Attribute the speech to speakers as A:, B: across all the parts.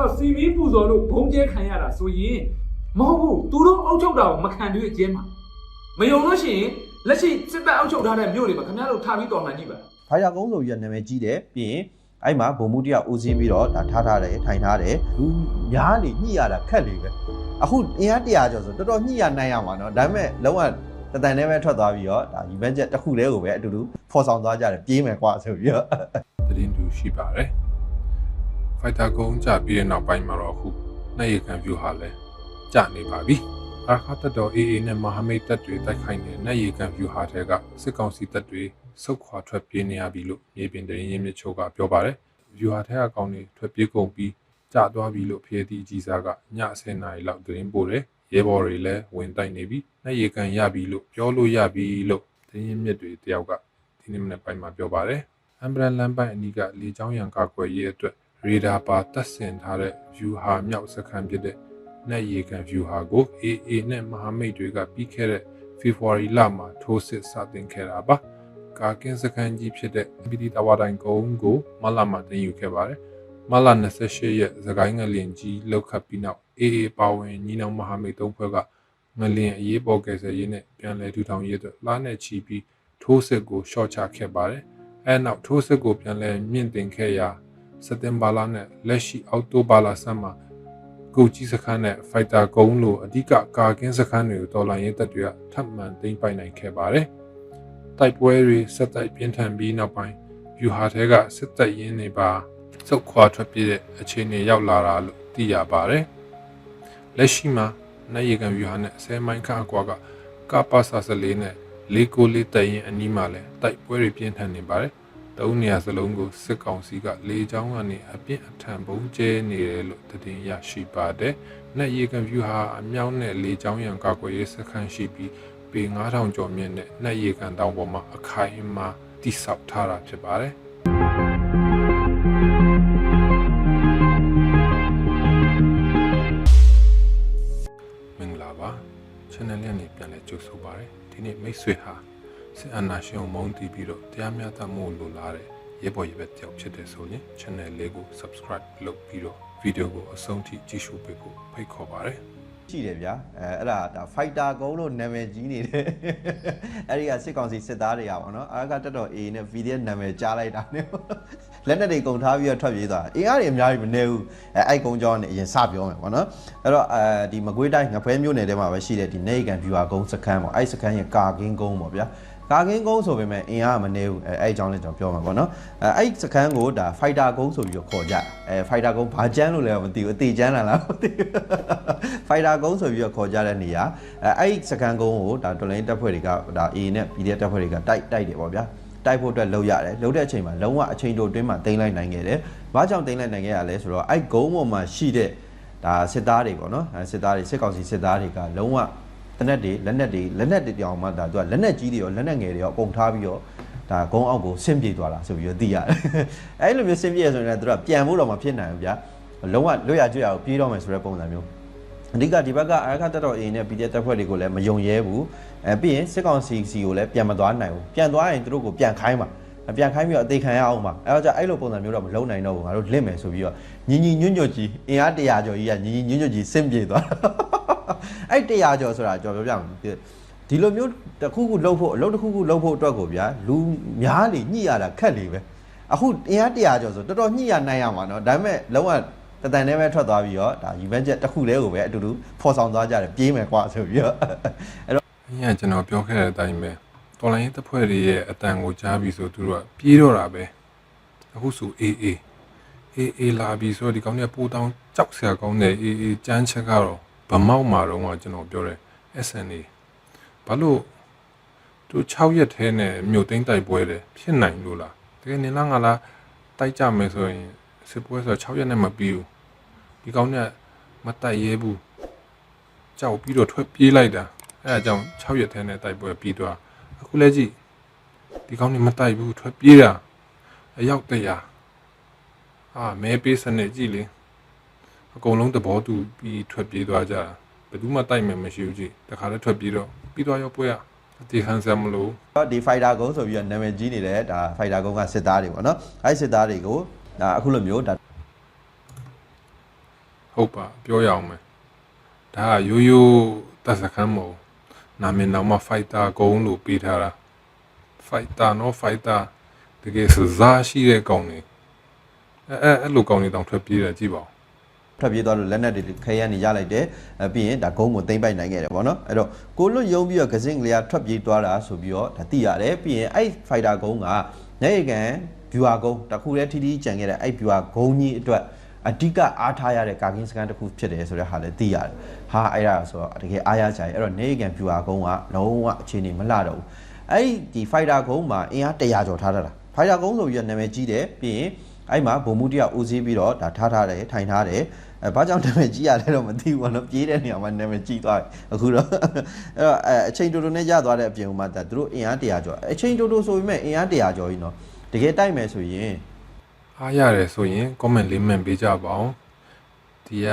A: တော့စီမီပူဇော်လို့ဘုံကျဲခံရတာဆိုရင်မဟုတ်ဘူးသူတို့အုပ်ချုပ်တာကိုမခံတွေ့အကျဲမှာမယုံလို့ရှိရင်လက်ရှိစစ်တပ်အုပ်ချုပ်ထားတဲ့မြို့တွေမှာခင်ဗျားတို့ထားပြီးတော်မှန်ကြည့်ပါ
B: ဖိုင်ယာကုန်းဆိုပြီးတော့နာမည်ကြီးတယ်ပြီးရင်အဲ့မှာဗိုလ်မှူးတယောက်ဦးစီးပြီးတော့ဒါထားထားတယ်ထိုင်ထားတယ်လူများနေညှိရတာခက်လေပဲအခုအင်အား100ကျော်ဆိုတော်တော်ညှိရနိုင်ရမှာเนาะဒါပေမဲ့လုံးဝတတန်နဲ့ပဲထွက်သွားပြီးတော့ဒါ event ချက်တစ်ခုတည်းကိုပဲအတူတူဖော်ဆောင်သွားကြတယ်ပြေးမယ်ကွာဆိုပြီးတော့
C: သတင်းတူရှိပါတယ်။ ဖိုက်တာကုန်းကြပြီးတဲ့နောက်ပိုင်းမှာတော့အခုနိုင်ရခံ view ဟာလည်းကျနေပါပြီ။အာခါတတော် AA နဲ့မဟာမိတ်တပ်တွေတိုက်ခိုက်နေတဲ့နိုင်ရခံ view ဟာတဲ့ကစစ်ကောင်စီတပ်တွေစုခွာထွက်ပြေးနေရပြီလို့မြေပြင်တရင်ရင်းမြစ်ချိုးကပြောပါတယ်။ view ဟာတဲ့အကောင်တွေထွက်ပြေးကုန်ပြီးကျသွားပြီလို့ဖျေတီအကြီးစားကည10နာရီလောက်သတင်းပို့တယ်။ရဲဘော်တွေလည်းဝင်တိုက်နေပြီ။နိုင်ရခံရပြီလို့ပြောလို့ရပြီလို့သတင်းရင်းမြစ်တွေတယောက်ကဒီနေ့မနေ့ပိုင်းမှာပြောပါတယ်။အမ်ဘရန်လမ်းပိုင်းအနီးကလေချောင်းရံကာကွယ်ရေးအတွက် ရေဒါပါတပ်ဆင်ထားတဲ့ view ဟာမြောက်စခန်းဖြစ်တဲ့နက်ရီကန် view ဟာကို AA နဲ့မဟာမိတ်တွေကပြီးခဲ့တဲ့ February လမှာထိုးစစ်စတင်ခဲ့တာပါကာကင်းစခန်းကြီးဖြစ်တဲ့ MPD တာဝါတိုင်ကုန်းကိုမလမှာတင်ယူခဲ့ပါတယ်မလ28ရက်သခိုင်းငလင်ကြီးလောက်ခတ်ပြီးနောက် AA ပါဝင်ညီနောင်မဟာမိတ်သုံးဖွဲ့ကငလင်အရေးပေါ်ကယ်ဆယ်ရေးနဲ့ပြန်လည်ထူထောင်ရေးအတွက်လာနဲ့ချီပြီးထိုးစစ်ကိုရှော့ချခဲ့ပါတယ်အဲနောက်ထိုးစစ်ကိုပြန်လည်မြင့်တင်ခဲ့ရာ စက်တင်ဘာလနဲ့လက်ရှိအောက်တိုဘာလဆန်းမှာကုတ်ကြီးစခန်းနဲ့ဖိုက်တာကုန်းလိုအဓိကကာကင်းစခန်းတွေကိုတော်လှန်ရေးတပ်တွေကထပ်မံသိမ်းပိုက်နိုင်ခဲ့ပါတယ်။တိုက်ပွဲတွေဆက်တိုက်ပြင်းထန်ပြီးနောက်ပိုင်းယူဟာထဲကစစ်တပ်ရင်းတွေပါစုတ်ခွာထွက်ပြေးတဲ့အခြေအနေရောက်လာတာလို့သိရပါတယ်။လက်ရှိမှာနိုင်ရီကန်ယူဟာနဲ့ဆဲမိုင်းခန့်အကွာကကပါဆာစလေးနဲ့လေးကိုလေးတရင်အနီးမှာလဲတိုက်ပွဲတွေပြင်းထန်နေပါတယ်။ သုံးနေရာစလုံးကိုစစ်ကောင်စီကလေကြောင်းကနေအပြင်းအထန်ပုံကျဲနေတယ်လို့သတင်းရရှိပါတယ်။နက်ရီကန်ဗျူဟာအမြောက်နဲ့လေကြောင်းရန်ကာကွယ်ရေးစခန်းရှိပြီးပေ9000ကျော်မြင့်နဲ့နက်ရီကန်တောင်ပေါ်မှာအခိုင်အမာတိဆောက်ထားတာဖြစ်ပါတယ်။မင်္ဂလာပါ channel လေးကနေပြန်လဲကြိုဆိုပါရစေဒီနေ့မိတ်ဆွေဟာ စစ်အာဏာရှင်ကိုမုန်းတီးပြီးတော့တရားမျှတမှုလိုလားတဲ့ရဲဘော်ရဲဘက်တယောက်ဖြစ်တယ်ဆိုရင် channel လေးကို subscribe လုပ်ပြီးတော့ video ကိုအဆုံးထိကြည့်ရှုပေးဖို့ဖိတ်ခေါ်ပါရစေ
B: ရှိတယ်ဗျာအဲအဲ့ဒါဒါဖိုက်တာကုန်းလို့နာမည်ကြီးနေတယ်အဲ့ဒီကစစ်ကောင်စီစစ်သားတွေကပေါ့နော်အားကတက်တော် A နဲ့ V ရဲ့နာမည်ကြားလိုက်တာနဲ့လက်နက်တွေကုန်ထားပြီးတော့ထွက်ပြေးသွားအင်အားတွေအများကြီးမနေဘူးအဲအဲ့ကုန်းကြောင်းနဲ့အရင်စပြောမယ်ပေါ့နော်အဲ့တော့အဲဒီမကွေးတိုင်းငဖဲမြို့နယ်ထဲမှာပဲရှိတဲ့ဒီနေကန် viewer ကုန်းစခန်းပေါ့အဲ့စခန်းရဲ့ကာကင်းကုန်းပေါ့ဗျာ ကာကင်းကုန်းဆိုပေမဲ့အင်အားမနေဘူးအဲအဲ့အကြောင်းလေးကျွန်တော်ပြောမှာပေါ့နော်အဲအဲ့စခန်းကိုဒါ fighter ကုန်းဆိုပြီးတော့ခေါ်ကြအဲ fighter ကုန်းဘာကျန်းလို့လဲမသိဘူးအသေးကျန်းလာလားမသိဘူး fighter ကုန်းဆိုပြီးတော့ခေါ်ကြတဲ့နေရာအဲအဲ့စခန်းကုန်းကိုဒါတော်လိုင်းတပ်ဖွဲ့တွေကဒါ A နဲ့ PDF တပ်ဖွဲ့တွေကတိုက်တိုက်တယ်ပေါ့ဗျာတိုက်ဖို့အတွက်လှုပ်ရတယ်လှုပ်တဲ့အချိန်မှာလုံးဝအချိန်တိုအတွင်းမှာတင်လိုက်နိုင်ခဲ့တယ်။ဘာကြောင့်တင်လိုက်နိုင်ခဲ့ရလဲဆိုတော့အဲ့ဂုံးပေါ်မှာရှိတဲ့ဒါစစ်သားတွေပေါ့နော်အဲစစ်သားတွေစစ်ကောင်စီစစ်သားတွေကလုံးဝ တနက်တွေလက်နက်တွေလက်နက်တွေတောင်မှဒါသူကလက်နက်ကြီးတွေရောလက်နက်ငယ်တွေရောအကုန်ထားပြီးတော့ဒါဂုံးအောက်ကိုဆင်းပြေးသွားတာဆိုပြီးတော့သိရတယ်။အဲ့လိုမျိုးဆင်းပြေးရဆိုရင်လည်းသူကပြန်ဖို့တော့မဖြစ်နိုင်ဘူးဗျာ။လုံးဝလွတ်ရကျွတ်ရအောင်ပြေးတော့မယ်ဆိုတဲ့ပုံစံမျိုးအဓိကဒီဘက်ကအာခတက်တော် A နဲ့ PDF တပ်ဖွဲ့တွေကိုလည်းမယုံရဲဘူးအဲပြီးရင်စစ်ကောင်စီစီကိုလည်းပြန်မသွားနိုင်ဘူးပြန်သွားရင်သူတို့ကိုပြန်ခိုင်းပါပြန်ခိုင်းပြီးတော့အသေးခံရအောင်ပါအဲတော့じゃအဲ့လိုပုံစံမျိုးတော့မလုံးနိုင်တော့ဘူးငါတို့လင့်မယ်ဆိုပြီးတော့ညီညီညွတ်ညွတ်ကြီးအင်အား100ကျော်ကြီးကညီညီညွတ်ညွတ်ကြီးဆင့်ပြေသွား အဲ့100ကျော်ဆိုတာကြော်ပြောပြမယ်ဒီလိုမျိုးတစ်ခုခုလှုပ်ဖို့အလုပ်တစ်ခုခုလှုပ်ဖို့အတွက်ကိုဗျာလူများလေညှိရတာခက်လေပဲအခုအင်အား100ကျော်ဆိုတော်တော်ညှိရနိုင်ရမှာเนาะဒါပေမဲ့လုံးဝ တတန်နဲ့ပဲထွက်သွားပြီးတော့ဒါ event ချက်တစ်ခုတည်းကိုပဲအတူတူဖော်ဆောင်သွားကြတယ်ပြေးမယ်ကွာဆိုပြီးတော့အဲ့တော့
C: ။အရင်ကကျွန်တော်ပြောခဲ့တဲ့အတိုင်းပဲတော်လိုင်းရေးတပ်ဖွဲ့တွေရဲ့အတန်ကိုကြားပြီးဆိုသူတို့ကပြေးတော့တာပဲ။အခုဆို AA AA လာပြီးဆိုတော့ဒီကောင်တွေကပိုတောင်းကြောက်စရာကောင်းတဲ့ AA ကြမ်းချက်ကတော့ ဗမောက်မှာတော့ကကျွန်တော်ပြောတယ် SNA ဘာလို့သူ6ရက်ထဲနဲ့မြို့သိမ်းတိုက်ပွဲတယ်ဖြစ်နိုင်လို့လားတကယ်နေလားငါလားတိုက်ကြမယ်ဆိုရင်စစ်ပွဲဆို6ရက်နဲ့မပြီးဘူးဒီကောင်ကမတိုက်ရဲဘူးကြောက်ပြီးတော့ထွက်ပြေးလိုက်တာအဲအကြောင်း6ရက်ထဲနဲ့တိုက်ပွဲပြီးသွားအခုလဲကြည့်ဒီကောင်ကမတိုက်ဘူးထွက်ပြေးတာအရောက်တရာအာမဲပေးစနစ်ကြည့်လေ အကုန်လုံးသဘောတူပြီးထွက်ပြေးသွားကြတာဘယ်သူမှတိုက်မယ်မရှိဘူးကြည့်တခါလဲထွက်ပြေးတော့ပြီးသွားရောပွဲရအတေခံစရာမလို
B: ဒီ fighter ကုန်းဆိုပြီးတော့နာမည်ကြီးနေတဲ့ဒါ fighter ကုန်းကစစ်သားတွေပေါ့နော်အဲ့စစ်သားတွေကိုဒါအခုလိုမျိုးဒါ
C: ဟုတ်ပါပြောရအောင်မယ်ဒါကရိုးရိုးတပ်စခန်းမဟုတ်နာမည်တော့မှ fighter ကုန်းလို့ပေးထားတာ fighter နော် fighter တကယ်စစားရှိတဲ့ကောင်တွေအဲအဲအဲ့လိုကောင်တွေတောင်ထွက်ပြေးတယ်ကြည့်ပါဦး
B: ထွက်ပြေးသွားလို့လက်နက်တွေခဲရန်နေရလိုက်တယ်အဲပြီးရင်ဒါဂုံးကိုသိမ့်ပိုက်နိုင်ခဲ့တယ်ဗောနော်အဲ့တော့ကိုလွတ်ယုံပြီးတော့ဂစင်းကလေးကထွက်ပြေးသွားတာဆိုပြီးတော့ဒါသိရတယ်ပြီးရင်အဲ့ဖိုက်တာဂုံးကနေကန်ဗျူဟာဂုံးတခုတည်းထီထီကြံခဲ့တဲ့အဲ့ဗျူဟာဂုံးကြီးအတွက်အဓိကအားထားရတဲ့ကာကင်းစကန်တစ်ခုဖြစ်တယ်ဆိုတဲ့ဟာလည်းသိရတယ်ဟာအဲ့ဒါဆိုတော့တကယ်အားရကြတယ်အဲ့တော့နေကန်ဗျူဟာဂုံးကလုံးဝအခြေအနေမလှတော့ဘူးအဲ့ဒီဖိုက်တာဂုံးမှာအင်အား100ကျော်ထားတာလားဖိုက်တာဂုံးဆိုပြီးတော့နာမည်ကြီးတယ်ပြီးရင်အဲ့မှာဗိုလ်မှူးတယောက်ဦးစီးပြီးတော့ဒါထားထားတယ်ထိုင်ထားတယ် အဲဘာကြောင့်နာမည်ကြီးရလဲတော့မသိဘူးဘောနော်ပြေးတဲ့နေရာမှာနာမည်ကြီးသွားပြီအခုတော့အဲ့တော့အဲအချိန်တိုတိုနဲ့ရသွားတဲ့အပြင်မှာဒါသူတို့အင်အား100ကျော်အချိန်တိုတိုဆိုပေမဲ့အင်အား100ကျော်ကြီးနော်တကယ်တိုက်မယ်ဆိုရင်
C: အားရတယ်ဆိုရင် comment လေးမှန်ပေးကြပါအောင်ဒီက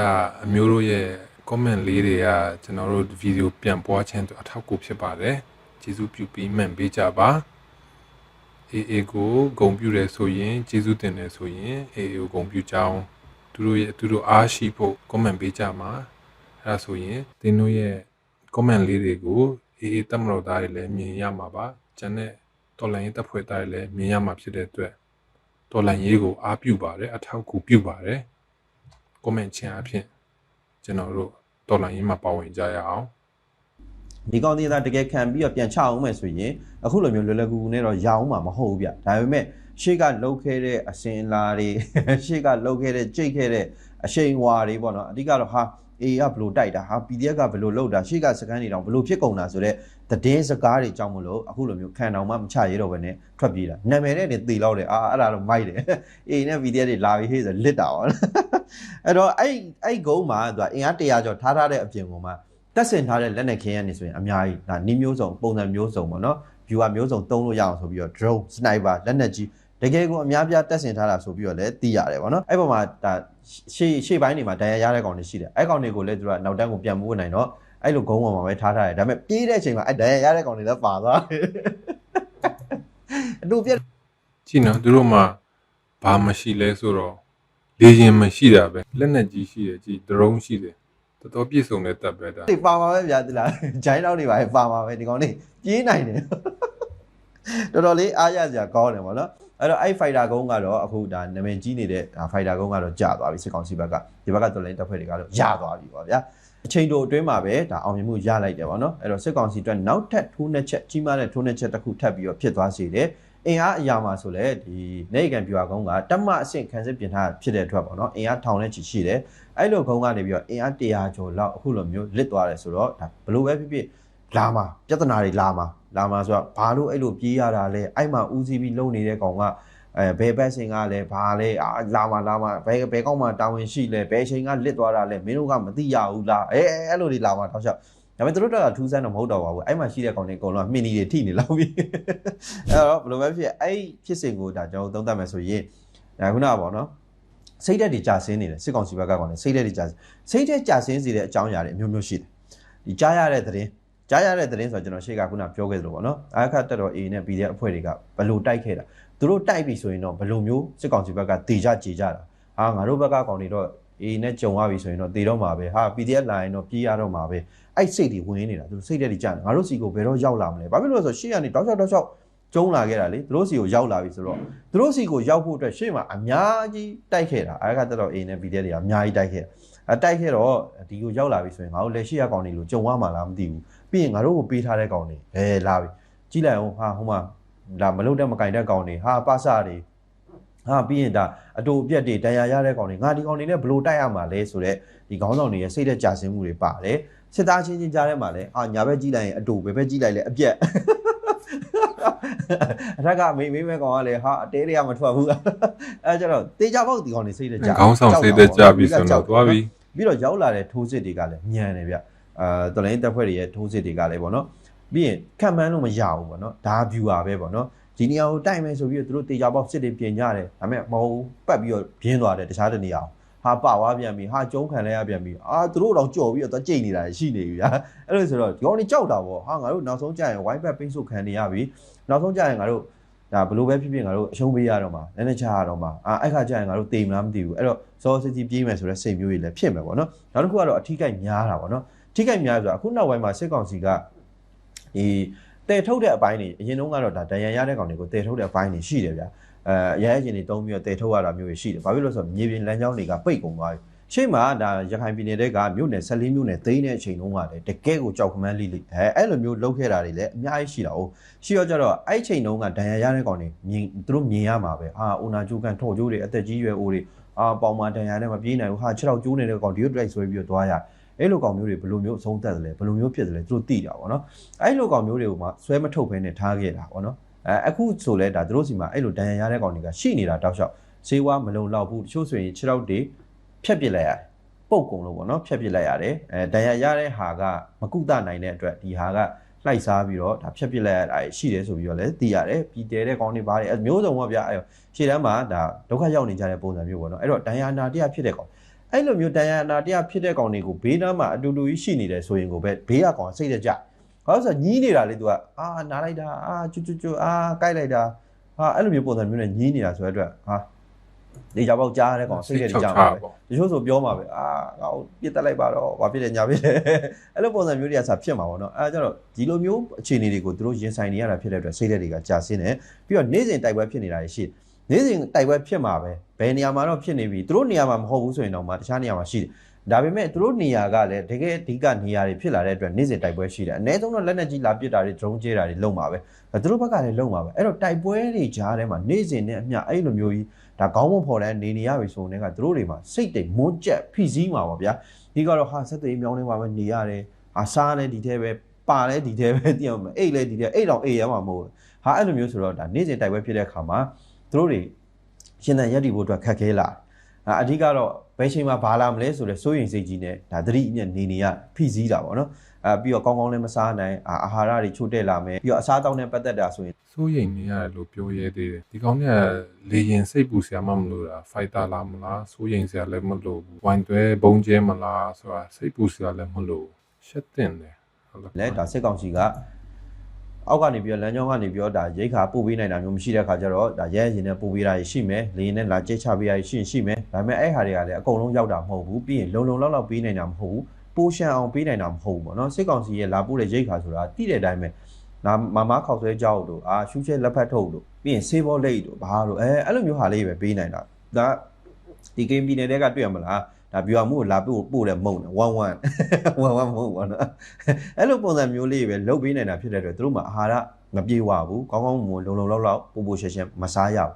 C: အမျိုးတို့ရဲ့ comment လေးတွေကကျွန်တော်တို့ဗီဒီယိုပြန်ပွားခြင်းအတွက်အထောက်အကူဖြစ်ပါတယ်ကျေးဇူးပြုပြီးမှန်ပေးကြပါအေးအေးကိုဂုံပြူတယ်ဆိုရင်ကျေးဇူးတင်တယ်ဆိုရင်အေးအေးကိုဂုံပြူကြအောင် သူတို့ရဲ့သူတို့အားရှိဖို့ comment ပေးကြမှာအဲဒါဆိုရင်သင်တို့ရဲ့ comment လေးတွေကိုအေးအေးတက်မတော်သားတွေလည်းမြင်ရမှာပါကျန်တဲ့တော်လိုင်းရေးတက်ဖွဲ့သားတွေလည်းမြင်ရမှာဖြစ်တဲ့အတွက်တော်လန်ရေးကိုအားပြုပါတယ်အထောက်အကူပြုပါတယ် comment ချင်အဖြစ်ကျွန်တော်တို့တော်လန်ရေးမှာပါဝင်ကြရအောင်
B: ဒီကောင်တွေကတကယ်ခံပြီးတော့ပြန်ချအောင်မယ်ဆိုရင်အခုလိုမျိုးလွယ်လွယ်ကူကူနဲ့တော့ရအောင်မှာမဟုတ်ဘူးဗျဒါပေမဲ့ ရှေ့ကလှုပ်ခဲ့တဲ့အစင်လာတွေရှေ့ကလှုပ်ခဲ့တဲ့ကြိတ်ခဲ့တဲ့အရှိန်ဝါတွေပေါ့နော်အဓိကတော့ဟာအေကဘလို့တိုက်တာဟာ PDF ကဘလို့လှုပ်တာရှေ့ကစကန်နေတောင်ဘလို့ဖြစ်ကုန်တာဆိုတော့သတင်းစကားတွေကြောင့်မလို့အခုလိုမျိုးခံတောင်မှမချရတော့ဘဲနဲ့ထွက်ပြေးတာနာမည်နဲ့နေသေလောက်တယ်အာအဲ့ဒါတော့မိုက်တယ်အေနဲ့ PDF တွေလာပြီးဟေးဆိုလစ်တာပါအဲ့တော့အဲ့အဲ့ဂုံးမှာသူကအင်အား100ကျော်ထားထားတဲ့အပြင်ကောင်မှာတက်ဆင်ထားတဲ့လက်နက်ခင်းရနေဆိုရင်အများကြီးဒါနီးမျိုးစုံပုံစံမျိုးစုံပေါ့နော် viewer မျိုးစုံသုံးလို့ရအောင်ဆိုပြီးတော့ drone sniper လက်နက်ကြီး တကယ်ကိုအများပြားတက်ဆင်ထားတာဆိုပြီးတော့လည်းသိရတယ်ပေါ့နော်အဲ့ပေါ်မှာဒါရှေ့ရှေ့ပိုင်းတွေမှာဒဏ်ရာရတဲ့ကောင်တွေရှိတယ်အဲ့ကောင်တွေကိုလည်းသူကနောက်တန်းကိုပြန်မိုးနိုင်တော့အဲ့လိုဂုံးပေါ်မှာပဲထားထားတယ်ဒါပေမဲ့ပြေးတဲ့အချိန်မှာအဲ့ဒဏ်ရာရတဲ့ကောင်တွေလည်းပါသွားတယ်အတူပြက်
C: ကြည့်နော်သူတို့မှာဘာမရှိလဲဆိုတော့လေရင်မရှိတာပဲလက်နဲ့ကြီးရှိတယ်ကြည့် drone ရှိတယ်တော်တော်ပြည့်စုံတဲ့တပ်ပဲဒါ
B: တွေပါမှာပဲဗျာဒီလားဂျိုင်းလောက်တွေပါပဲပါမှာပဲဒီကောင်လေးပြေးနိုင်တယ် တော်တော်လေးအားရစရာကောင်းတယ်ပေါ့နော်အဲ့တော့အဲ့ fighter ကုန်းကတော့အခုဒါနာမည်ကြီးနေတဲ့ဒါ fighter ကုန်းကတော့ကြာသွားပြီစစ်ကောင်စီဘက်ကဒီဘက်ကတော်လိုင်းတပ်ဖွဲ့တွေကတော့ရသွားပြီပေါ့ဗျာအချိန်တိုအတွင်းမှာပဲဒါအောင်မြင်မှုရလိုက်တယ်ပေါ့နော်အဲ့တော့စစ်ကောင်စီအတွက်နောက်ထပ်ထိုးနှက်ချက်ကြီးမားတဲ့ထိုးနှက်ချက်တစ်ခုထပ်ပြီးတော့ဖြစ်သွားစေတယ်အင်အားအရာမှာဆိုလဲဒီနေကန်ပြူဟာကုန်းကတက်မအဆင့်ခံစစ်ပြင်ထားဖြစ်တဲ့အတွက်ပေါ့နော်အင်အားထောင်နဲ့ချီရှိတယ်အဲ့လိုကုန်းကနေပြီးတော့အင်အား100ကျော်လောက်အခုလိုမျိုးလစ်သွားတယ်ဆိုတော့ဒါဘလို့ပဲဖြစ်ဖြစ် လာမှာပြဿနာတွေလာမှာလာမှာဆိုတော့ဘာလို့အဲ့လိုပြေးရတာလဲအဲ့မှာဦးစီးပြီးလုံနေတဲ့ကောင်ကအဲဘယ်ဘက်စင်ကလည်းဘာလဲအာလာမှာလာမှာဘယ်ဘယ်ကောက်မှာတာဝန်ရှိလဲဘယ်ချိန်ကလစ်သွားတာလဲမင်းတို့ကမသိရဘူးလားအဲအဲအဲ့လိုတွေလာမှာတောက်လျှောက်ဒါပေမဲ့သူတို့တော့ထူးဆန်းတော့မဟုတ်တော့ပါဘူးအဲ့မှာရှိတဲ့ကောင်တွေအကုန်လုံးကမှင်နီတွေထိနေလောက်ပြီအဲ့တော့ဘယ်လိုပဲဖြစ်အဲ့ဖြစ်စဉ်ကိုဒါကျွန်တော်သုံးသပ်မယ်ဆိုရင်ဒါခုနကပေါ့နော်စိတ်ဓာတ်တွေကြာဆင်းနေတယ်စစ်ကောင်စီဘက်ကကောင်လည်းစိတ်ဓာတ်တွေကြာစိတ်ဓာတ်ကြာဆင်းစေတဲ့အကြောင်းအရာတွေအမျိုးမျိုးရှိတယ်ဒီကြားရတဲ့သတင်း ကြားရတဲ့သတင်းဆိုတော့ကျွန်တော်ရှေ့ကခုနပြောခဲ့သလိုပေါ့နော်အခါတက်တော် A နဲ့ PDF အဖွဲ့တွေကဘလို့တိုက်ခဲ့တာသူတို့တိုက်ပြီဆိုရင်တော့ဘလို့မျိုးစစ်ကောင်စီဘက်ကတေကြကြေကြတာဟာငါတို့ဘက်ကကောင်တွေတော့ A နဲ့ကြုံရပြီဆိုရင်တော့တေတော့မှာပဲဟာ PDF လာရင်တော့ပြေးရတော့မှာပဲအဲ့စိတ်တွေဝင်နေတာသူစိတ်တွေကြာတယ်ငါတို့စီကိုဘယ်တော့ရောက်လာမလဲဘာဖြစ်လို့လဲဆိုတော့ရှေ့ကနေတောက်ချောက်တောက်ချောက်ကျုံးလာခဲ့တာလေသူတို့စီကိုရောက်လာပြီဆိုတော့သူတို့စီကိုရောက်ဖို့အတွက်ရှေ့မှာအများကြီးတိုက်ခဲ့တာအားကတက်တော့ A နဲ့ PDF တွေကအများကြီးတိုက်ခဲ့တာ အတိုက်ခဲ့တော့ဒီကိုရောက်လာပြီဆိုရင်ငါတို့လက်ရှိရကောင်တွေလို့ကြုံရမှာလားမသိဘူးပြီးရင်ငါတို့ကိုပေးထားတဲ့ကောင်တွေဘယ်လာပြီကြည့်လိုက်အောင်ဟာဟိုမှာဒါမလုတ်တဲ့မကင်တဲ့ကောင်တွေဟာပါစတွေဟာပြီးရင်ဒါအတူအပြက်တွေတရားရတဲ့ကောင်တွေငါဒီကောင်တွေနဲ့ဘလို့တိုက်ရမှာလဲဆိုတော့ဒီခေါင်းဆောင်တွေရဲ့စိတ်သက်ကြဆင်းမှုတွေပါတယ်စစ်သားချင်းချင်းကြားထဲမှာလည်းအာညာဘက်ကြည့်လိုက်ရင်အတူဘယ်ဘက်ကြည့်လိုက်လဲအပြက်အထက်ကမေးမေးမဲ့ကောင်ကလည်းဟာအတဲတွေကမထွက်ဘူးအဲကြတော့တေချာပေါက်ဒီကောင်တွေစိတ်သက်ကြ
C: ခေါင်းဆောင်စိတ်သက်ကြပြီဆိုတော့သွားပြီ
B: ပြီးတော့ရောက်လာတဲ့ထိုးစစ်တွေကလည်းညံတယ်ဗျအာတော်လိုင်းတပ်ဖွဲ့တွေရဲ့ထိုးစစ်တွေကလည်းပေါ့နော်ပြီးရင်ခံမှန်းလို့မရဘူးပေါ့နော်ဒါ viewer ပဲပေါ့နော်ဒီနေရာကိုတိုက်မယ်ဆိုပြီးတော့သူတို့တေချာပေါက်စစ်တွေပြင်ကြတယ်ဒါပေမဲ့မဟုတ်ပတ်ပြီးတော့ပြင်းသွားတယ်တခြားတနေရာဟာပဝါပြန်ပြီဟာကျုံးခံလဲရပြန်ပြီအာသူတို့တော့ကြော်ပြီးတော့ကြိတ်နေတာရှိနေပြီဗျာအဲ့လိုဆိုတော့ဒီကောင်တွေကြောက်တာပေါ့ဟာငါတို့နောက်ဆုံးကြရင်ဝိုင်းဘက်ပိတ်ဆို့ခံနေရပြီနောက်ဆုံးကြရင်ငါတို့ ဒါဘလို့ပဲဖြစ်ဖြစ်ငါတို့အရှုံးပေးရတော့မှာနည်းနည်းချရတော့မှာအာအဲ့ခါကျရင်ငါတို့တေမလားမသိဘူးအဲ့တော့စောစစ်စီပြေးမယ်ဆိုတဲ့စိတ်မျိုးကြီးလည်းဖြစ်မယ်ပေါ့နော်နောက်တစ်ခုကတော့အထီးကိုက်များတာပေါ့နော်အထီးကိုက်များဆိုတာအခုနောက်ပိုင်းမှာစစ်ကောင်စီကဒီတဲထုတ်တဲ့အပိုင်းတွေအရင်တုန်းကတော့ဒါဒဏ်ရာရတဲ့ကောင်တွေကိုတဲထုတ်တဲ့အပိုင်းတွေရှိတယ်ဗျာအဲရဲရင်တွေတုံးပြီးတော့တဲထုတ်ရတာမျိုးတွေရှိတယ်ဘာဖြစ်လို့လဲဆိုတော့မြေပြင်လမ်းကြောင်းတွေကပိတ်ကုန်သွားပြီ ရှေ့မှာဒါရခိုင်ပြည်နယ်တွေကမြို့နယ်14မြို့နယ်သိမ်းတဲ့အချိန်တုန်းကလည်းတကယ်ကိုကြောက်ခမန်းလိလိအဲအဲ့လိုမျိုးလှုပ်ခဲ့တာတွေလည်းအများကြီးရှိတာ哦ရှိတော့ကြတော့အဲ့ချိန်တုန်းကဒဏ်ရာရတဲ့ကောင်တွေမြင်သူတို့မြင်ရမှာပဲအာအိုနာကျိုးကန်ထော်ကျိုးတွေအသက်ကြီးရွယ်အိုတွေအာပေါင်မာဒဏ်ရာနဲ့မပြေးနိုင်ဘူးဟာခြေထောက်ကျိုးနေတဲ့ကောင်ဒီလိုတိုက်ဆွဲပြီးတော့သွားရအဲ့လိုကောင်မျိုးတွေဘယ်လိုမျိုးအဆုံးသက်တယ်လဲဘယ်လိုမျိုးဖြစ်တယ်လဲသူတို့သိတာပေါ့နော်အဲ့လိုကောင်မျိုးတွေကိုမှဆွဲမထုတ်ဘဲနဲ့ထားခဲ့တာပေါ့နော်အဲအခုဆိုလဲဒါသူတို့စီမှာအဲ့လိုဒဏ်ရာရတဲ့ကောင်တွေကရှိနေတာတောက်လျှောက်ဈေးဝါမလုံလောက်ဘူးတချို့ဆိုရင်ခြေထောက်တွေ ဖြတ်ပစ်လိုက်ရတယ်ပုတ်ကုန်လို့ပေါ့နော်ဖြတ်ပစ်လိုက်ရတယ်အဲဒဏ်ရာရတဲ့ဟာကမကုသနိုင်တဲ့အတွက်ဒီဟာကလှိုက်စားပြီးတော့ဒါဖြတ်ပစ်လိုက်ရတာရှိတယ်ဆိုပြီးတော့လည်းသိရတယ်ပြီးတဲတဲ့ကောင်းတွေပါတယ်အမျိုးစုံပါဗျာအဲရှေ့တန်းမှာဒါဒုက္ခရောက်နေကြတဲ့ပုံစံမျိုးပေါ့နော်အဲ့တော့ဒဏ်ရာနာတရားဖြစ်တဲ့ကောင်အဲ့လိုမျိုးဒဏ်ရာနာတရားဖြစ်တဲ့ကောင်တွေကိုဘေးနားမှာအတူတူကြီးရှိနေတယ်ဆိုရင်ကိုပဲဘေးကကောင်စိတ်တကြဘာလို့ဆိုညီးနေတာလေ तू ကအာနားလိုက်တာအာကျွတ်ကျွတ်ကျွတ်အာကြိုက်လိုက်တာဟာအဲ့လိုမျိုးပုံစံမျိုးနဲ့ညီးနေတာဆိုတဲ့အတွက်ဟာ ဒီကြောက်ပေါက်ကြားတဲ့ကောင်စိတ်တကြမှာပဲတချို့ဆိုပြောမှာပဲအာငါ့ကိုပြစ်တက်လိုက်ပါတော့ဘာဖြစ်လဲညာဖြစ်လဲအဲ့လိုပုံစံမျိုးတွေကဆာဖြစ်မှာပေါ့နော်အဲဒါကြတော့ဒီလိုမျိုးအခြေအနေတွေကိုသူတို့ရင်ဆိုင်နေရတာဖြစ်တဲ့အတွက်စိတ်သက်တွေကကြာဆင်းတယ်ပြီးတော့နေ့စဉ်တိုက်ပွဲဖြစ်နေတာရှိနေ့စဉ်တိုက်ပွဲဖြစ်မှာပဲဘယ်နေရာမှာတော့ဖြစ်နေပြီသူတို့နေရာမှာမဟုတ်ဘူးဆိုရင်တော့မှတခြားနေရာမှာရှိတယ် ဒါပေမဲ့သူတို့နေရာကလည်းတကယ်အဓိကနေရာတွေဖြစ်လာတဲ့အတွက်နေ့စဉ်တိုက်ပွဲရှိတယ်အနည်းဆုံးတော့လက်နက်ကြီးလာပစ်တာတွေ drone ကျဲတာတွေလုံမှာပဲသူတို့ဘက်ကလည်းလုံမှာပဲအဲ့တော့တိုက်ပွဲတွေကြားထဲမှာနေ့စဉ်နဲ့အမျှအဲ့လိုမျိုးကြီးဒါခေါင်းမဖော်တဲ့နေနေရပြီဆိုရင်ကသူတို့တွေမှာစိတ်တိမ်မွန်းကြက်ဖိစည်းမှာပါဗျာဒီကတော့ဟာဆက်သွေးမြောင်းနေမှာပဲနေရတယ်ဟာစားလည်းဒီထဲပဲပါလည်းဒီထဲပဲတည်အောင်အိတ်လည်းဒီထဲအိတ်တော့အိတ်ရမှာမဟုတ်ဘူးဟာအဲ့လိုမျိုးဆိုတော့ဒါနေ့စဉ်တိုက်ပွဲဖြစ်တဲ့အခါမှာသူတို့တွေရှင်သန်ရက်တည်ဖို့အတွက်ခက်ခဲလာ အအဓိကတော့ဘယ်ချိန်မှာဘာလာမလဲဆိုတော့စိုးရင်စိတ်ကြီးနဲ့ဒါသတိအမြတ်နေနေရဖိစည်းတာပေါ့နော်အဲပြီးတော့ကောင်းကောင်းလည်းမစားနိုင်အာအာဟာရတွေချို့တဲ့လာမယ်ပြီးတော့အစားအသောက်နဲ့ပတ်သက်တာဆိုရင်
C: စိုးရိမ်နေရတယ်လို့ပြောရဲသေးတယ်ဒီကောင်ကလေရင်စိတ်ပူစရာမှမလိုတာဖိုက်တာလားမလားစိုးရိမ်စရာလည်းမလိုဘူးဝိုင်းတွဲဘုံကျဲမလားဆိုတာစိတ်ပူစရာလည်းမလိုရှက်တင်တယ်ဟုတ်လား
B: လဲဒါစစ်ကောင်စီက အောက်ကနေပြီးတော့လမ်းကြောင်းကနေပြီးတော့ဒါရိတ်ခါပို့ပေးနိုင်တာမျိုးမရှိတဲ့ခါကျတော့ဒါရဲရင်နဲ့ပို့ပေးတာရှိမယ်လေရင်နဲ့လာကြိတ်ချပေးတာရှိရှိမယ်ဒါပေမဲ့အဲ့ဟာတွေကလည်းအကုန်လုံးရောက်တာမဟုတ်ဘူးပြီးရင်လုံလုံလောက်လောက်ပေးနိုင်တာမဟုတ်ဘူးပိုးရှန်အောင်ပေးနိုင်တာမဟုတ်ဘူးပေါ့နော်စစ်ကောင်စီရဲ့လာပို့တဲ့ရိတ်ခါဆိုတာတိတဲ့အတိုင်းပဲနာမမခောက်ဆွဲကြောက်တို့အာရှူးချဲလက်ဖက်ထုတ်တို့ပြီးရင်ဆေးဘောလိတ်တို့ဘာတို့အဲအဲ့လိုမျိုးဟာလေးပဲပေးနိုင်တာဒါဒီဂိမ်းပြည်နယ်တွေကတွေ့ရမလား ဒါပြောမှုကိုလာပို့ပို့တဲ့မုံတယ်1 1 1 1မုံပေါ့နော်အဲ့လိုပုံစံမျိုးလေးပဲလုတ်ပေးနိုင်တာဖြစ်တဲ့အတွက်သူတို့မှာအာဟာရမပြေဝဘူးကောင်းကောင်းမွန်လုံလုံလောက်လောက်ပို့ပို့ရှင်းရှင်းမစားရဘူး